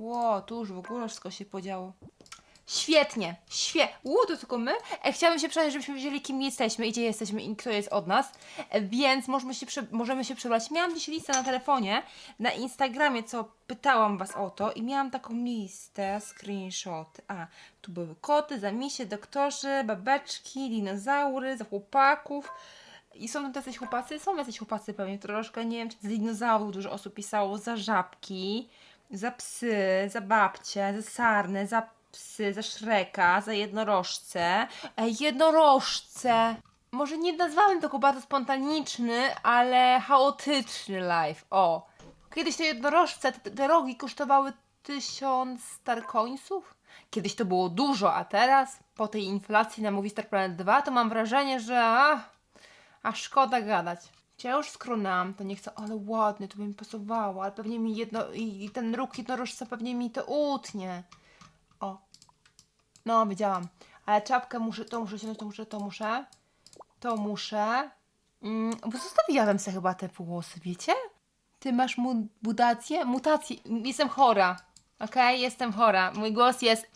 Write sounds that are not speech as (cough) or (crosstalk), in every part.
Ło, tu już w ogóle wszystko się podziało. Świetnie, świe... Ło, to tylko my? E, chciałabym się przejść, żebyśmy wiedzieli, kim jesteśmy i gdzie jesteśmy i kto jest od nas. E, więc możemy się, prze... możemy się przebrać. Miałam dziś listę na telefonie, na Instagramie, co pytałam Was o to i miałam taką listę, screenshoty. A, tu były koty, zamisie, doktorzy, babeczki, dinozaury, za chłopaków. I są tu jacyś chłopacy? Są jacyś chłopacy pewnie troszkę, nie wiem, czy z dinozaurów dużo osób pisało, za żabki, za psy, za babcie, za sarnę, za psy, za szreka, za jednorożce. Ej, jednorożce! Może nie nazwałem tego bardzo spontaniczny, ale chaotyczny live. O! Kiedyś te jednorożce, te, te rogi kosztowały tysiąc starcoinsów? Kiedyś to było dużo, a teraz, po tej inflacji na Movistar Planet 2, to mam wrażenie, że... A, a szkoda gadać. Ja już skronałam, to nie chcę, ale ładny, to by mi pasowało, ale pewnie mi jedno, i i ten róg jednorożca pewnie mi to utnie. O. No, wiedziałam. Ale czapkę muszę, to muszę ściągnąć, to muszę, to muszę. To muszę. Mm, bo zostawiłam sobie chyba te włosy, wiecie? Ty masz mu- mutację? Mutację. Jestem chora. Okej, jestem chora. Mój głos jest...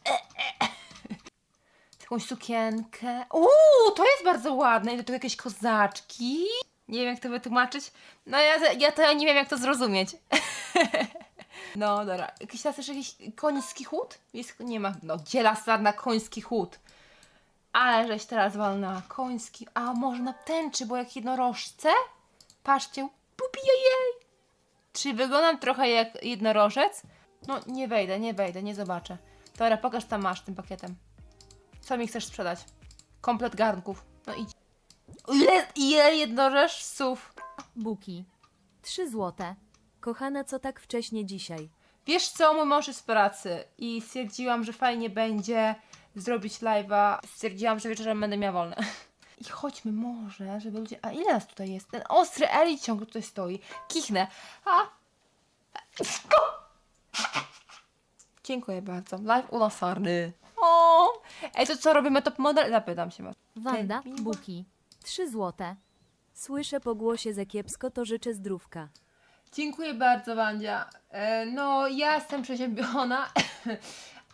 (laughs) Jakąś sukienkę. Uuu, to jest bardzo ładne. I do tego jakieś kozaczki. Nie wiem, jak to wytłumaczyć. No ja, ja to ja nie wiem, jak to zrozumieć. (laughs) No dobra, jakiś teraz też jakiś koński chód? Jest, nie ma, no dziela na koński chód. Ale żeś teraz walna koński, a może na tęczy, bo jak jednorożce? Patrzcie, pupi jej. Czy wyglądam trochę jak jednorożec? No nie wejdę, nie wejdę, nie zobaczę. Dobra, pokaż tam masz tym pakietem. Co mi chcesz sprzedać? Komplet garnków. No idź. Ile, ile jednorożców? Buki. 3 złote. Kochana, co tak wcześnie dzisiaj? Wiesz co, mój mąż jest w pracy i stwierdziłam, że fajnie będzie zrobić live'a. Stwierdziłam, że wieczorem będę miała wolne. (laughs) I chodźmy może, żeby ludzie... A ile nas tutaj jest? Ten ostry Eli ciągle tutaj stoi. Kichnę. A! Dziękuję bardzo. Live ulasarny. O! Ej, to co robimy top model? Zapytam się was. Wanda. Buki. 3 złote. Słyszę po głosie za kiepsko, to życzę zdrówka. Dziękuję bardzo, Wandzia. E, No, ja jestem przeziębiona,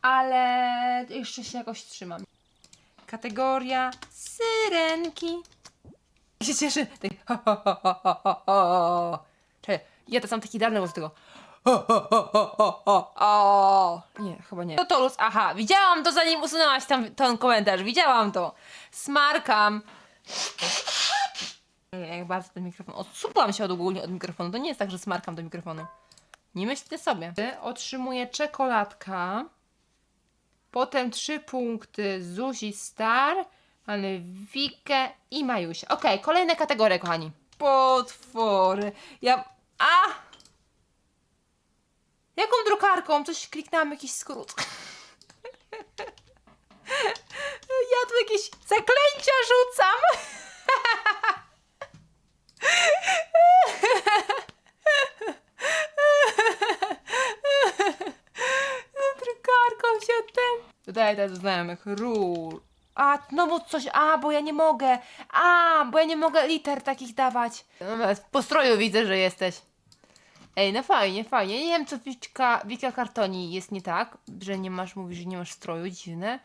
ale jeszcze się jakoś trzymam. Kategoria syrenki. się cieszę. Tak, ho, ho, ho, ho, ho, ho, ja to sam taki idealny głos tego. Ho, ho, ho, ho, ho, ho, o. Nie, chyba nie. To Tolus, aha, widziałam to zanim usunęłaś tam ten komentarz, widziałam to. Smarkam. Jak bardzo ten mikrofon. Odsupłam się od ogólnie od mikrofonu. To nie jest tak, że smarkam do mikrofonu. Nie myślcie sobie. Otrzymuję czekoladka. Potem trzy punkty Zuzi Star, Wikę i Majusia. Okej, kolejne kategorie, kochani. Potwory. Ja... A! Jaką drukarką? Coś kliknęłam, jakiś skrót. Ja tu jakieś zaklęcia rzucam. drukarką się ten. Dodaję teraz znajomych. Rul. A, no bo coś, a, bo ja nie mogę. A, bo ja nie mogę liter takich dawać. No, W postroju widzę, że jesteś. Ej, no fajnie, fajnie. Nie wiem, co Wika, Wika Kartoni jest nie tak, że nie masz, mówisz, że nie masz stroju, dziwne.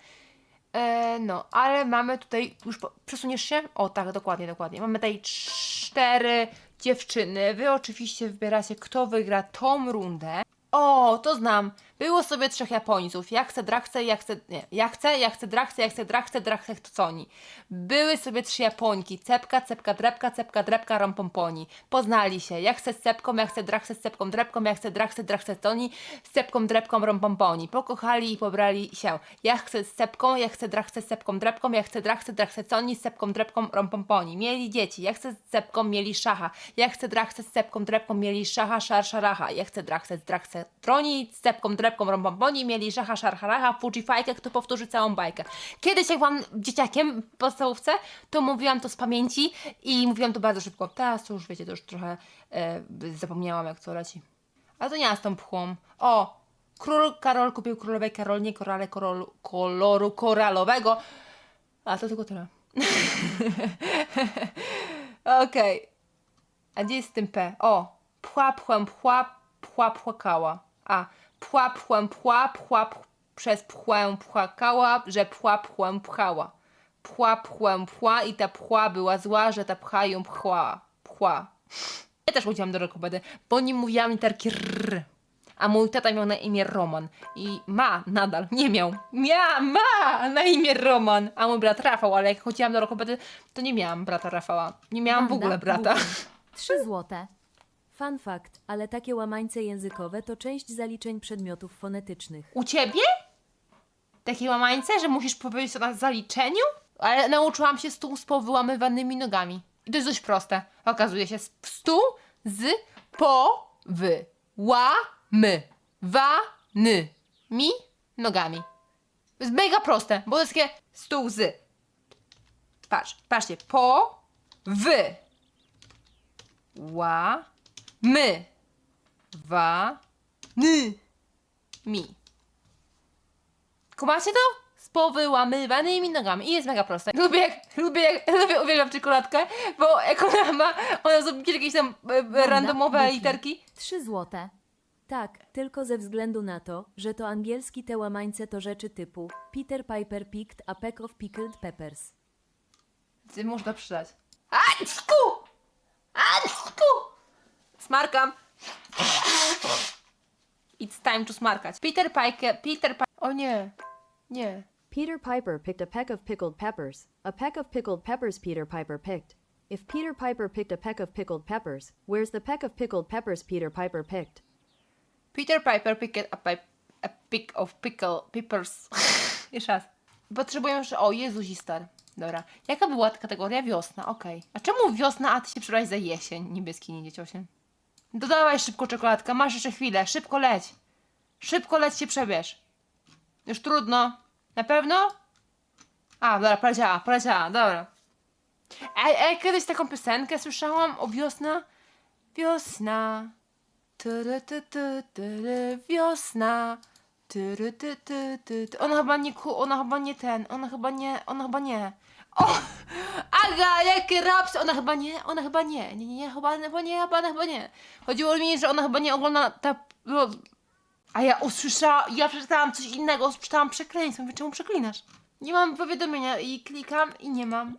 E, no, ale mamy tutaj, już po, przesuniesz się? O, tak, dokładnie, dokładnie. Mamy tutaj cztery dziewczyny. Wy oczywiście wybieracie, kto wygra tą rundę. O, to znam. Było sobie trzech Japońców. Ja chcę, drachce, ja chcę, nie, ja chcę, ja chcę, drachce, ja chcę, drachce, drachce, to co oni. Były sobie trzy Japońki. Cepka, cepka, drepka, cepka, drepka, rompomponi. Poznali się. Ja chcę z cepką, ja chcę drachce z cepką, drepką, ja chcę drachce, drachce, toni, z cepką, drepką, rompomponi. Pokochali i pobrali się. Ja chcę z cepką, ja chcę drachce z cepką, drepką, ja chcę drachce, drachce, toni, z cepką, drepką, rompomponi. Mieli dzieci. Ja chcę z cepką, mieli szacha. Ja chcę drachce z cepką, drepką, mieli szacha, szar, szaracha. Ja chcę drachce z drachce, troni, z cepką, drepką, rompomponi. Mieli szacha, szar, szaracha. Fuji fajkę, kto powtórzy całą bajkę. Kiedyś jak byłam dzieciakiem w podstawówce, to mówiłam to z pamięci i mówiłam to bardzo szybko. Teraz to już wiecie, to już trochę e, zapomniałam jak to leci. Ale to nie ja z tą pchłą. O! Król Karol kupił królowej Karolinie korale korol, koloru koralowego. A to tylko tyle. (laughs) Okej. A gdzie jest z tym P? O! Pchła, pchłem, pchła, pchła, płakała. A. pła, pchłem, pła, pła, przez pchłę płakała, że pła, pchłem, pchała. Pła, pchłem, pła i ta pchła była zła, że ta pcha ją pchła. Pchła. Ja też chodziłam do rokopedy, bo nie mówiłam literki R. A mój tata miał na imię Roman. I ma nadal, nie miał. Mia, ma na imię Roman. A mój brat Rafał, ale jak chodziłam do rokopedy, to nie miałam brata Rafała. Nie miałam w ogóle brata. 3 złote. Fun fact, ale takie łamańce językowe to część zaliczeń przedmiotów fonetycznych. U ciebie? Takie łamańce, że musisz powiedzieć to na zaliczeniu? Ale nauczyłam się stół z powyłamywanymi nogami. I to jest dość proste. Okazuje się, stół z po wy ła my wa ny mi nogami. To jest mega proste, bo to jest takie stół z. Patrz, patrzcie, po wy ła my wa ny mi. Kumacie to? Z powyłamywanymi nogami. I jest mega proste. Lubię, jak, lubię, jak, (laughs) lubię, uwielbiam czekoladkę, bo jak ona ma, ona zrobi jakieś tam e, e, randomowe literki. 3 złote. Tak, tylko ze względu na to, że to angielski te łamańce to rzeczy typu Peter Piper picked a peck of pickled peppers. Ty można przydać. Aczku! Aczku! Smarkam. It's time to smarkać. Peter Piker, Peter Piper. O nie. Nie. Peter Piper picked a peck of pickled peppers. A peck of pickled peppers Peter Piper picked. If Peter Piper picked a peck of pickled peppers, where's the peck of pickled peppers Peter Piper picked? Peter Piper picked a, pipe, a pick of pickle peppers. (laughs) Jeszcze raz. Potrzebuję jeszcze... O, Jezusistar. Dobra. Jaka była kategoria? Wiosna, okej. A czemu wiosna, a ty się przebrałeś za jesień? Niebieski, nie dzieciosien. Dodawaj szybko czekoladkę, masz jeszcze chwilę. Szybko leć. Szybko leć się przebierz. Już trudno. Na pewno? A, dobra, poleciała, poleciała, dobra. Ej, ej, kiedyś taką piosenkę słyszałam o wiosna. Wiosna. Tyry, ty, ty, wiosna. Tyry, ty, ty, ty, ty. Ona chyba nie ku, ona chyba nie ten, ona chyba nie, ona chyba nie. O! Aga, jakie raps! Ona chyba nie, ona chyba nie, nie, nie, nie, chyba, chyba nie, chyba, chyba nie. Chodziło mi, że ona chyba nie ogląda ta... no. A ja usłyszałam, ja przeczytałam coś innego, przeczytałam przekleństwo, mówię, czemu przeklinasz? Nie mam powiadomienia i klikam i nie mam.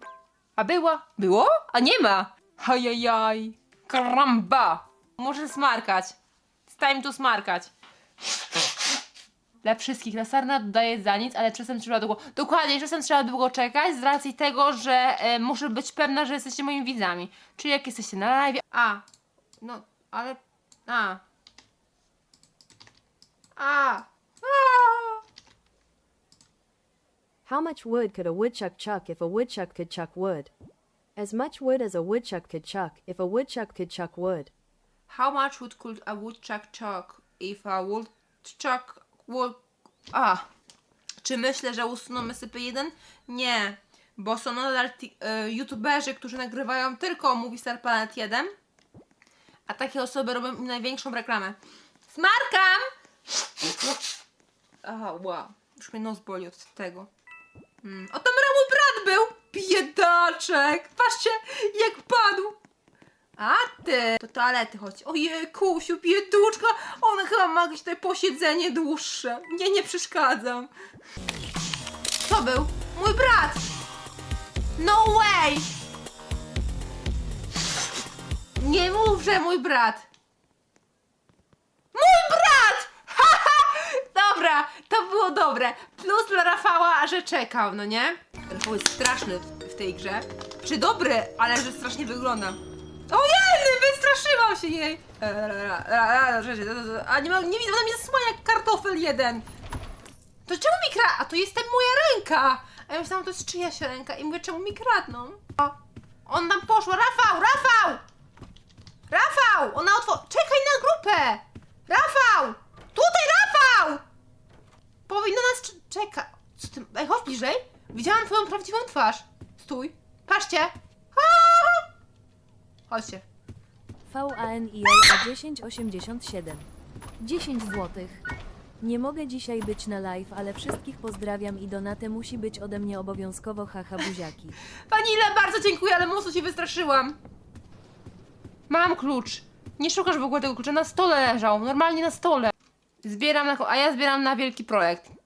A była? Było? A nie ma! Hajajaj! Karamba! Muszę smarkać. It's time to smarkać. Dla wszystkich. Lasarna dodaje za nic, ale czasem trzeba długo... Dokładnie, czasem trzeba długo czekać z racji tego, że e, muszę być pewna, że jesteście moimi widzami. Czyli jak jesteście na live... A! No, ale... A! A! A! How much wood could a woodchuck chuck if a woodchuck could chuck wood? As much wood as a woodchuck could chuck if a woodchuck could chuck wood. How much wood could a woodchuck chuck if a woodchuck A! Czy myślę, że usuną SCP-1? Nie, bo są nadal y, youtuberzy, którzy nagrywają tylko Movie Star Planet 1, a takie osoby robią im największą reklamę. Smarkam! Aha, wow. Już mnie nos boli od tego. Mm. O, tam mój brat był! Biedaczek! Patrzcie, jak padł! A ty! Do toalety chodź. Ojej, Kusiu, bieduczka! Ona chyba ma jakieś tutaj posiedzenie dłuższe. Nie, nie przeszkadzam. To był mój brat! No way! Nie mów, że mój brat! Mój brat! (laughs) Dobra, to było dobre. Plus dla Rafała, że czekał, no nie? Rafał jest straszny w tej grze. Czy dobry, ale że strasznie wygląda. Ojej, wystraszyłam się jej! A nie, ma, nie widzę, ona mnie zasłania jak kartofel jeden. To czemu mi kra... A to jestem moja ręka! A ja myślałam, to jest czyjaś ręka i mówię, czemu mi kradną? O, on tam poszło. Rafał, Rafał! Rafał! Ona otwo... Czekaj na grupę! Rafał! Tutaj Rafał! Powinno nas cze- czeka. Co ty... Ej, chodź bliżej. Widziałam twoją prawdziwą twarz. Stój. Patrzcie. Chodźcie. VANILA 1087. 10 złotych. Nie mogę dzisiaj być na live, ale wszystkich pozdrawiam i donatę musi być ode mnie obowiązkowo haha buziaki. (laughs) Pani Ile, bardzo dziękuję, ale mocno się wystraszyłam. Mam klucz. Nie szukasz w ogóle tego klucza, na stole leżał, normalnie na stole. Zbieram na, a ja zbieram na wielki projekt.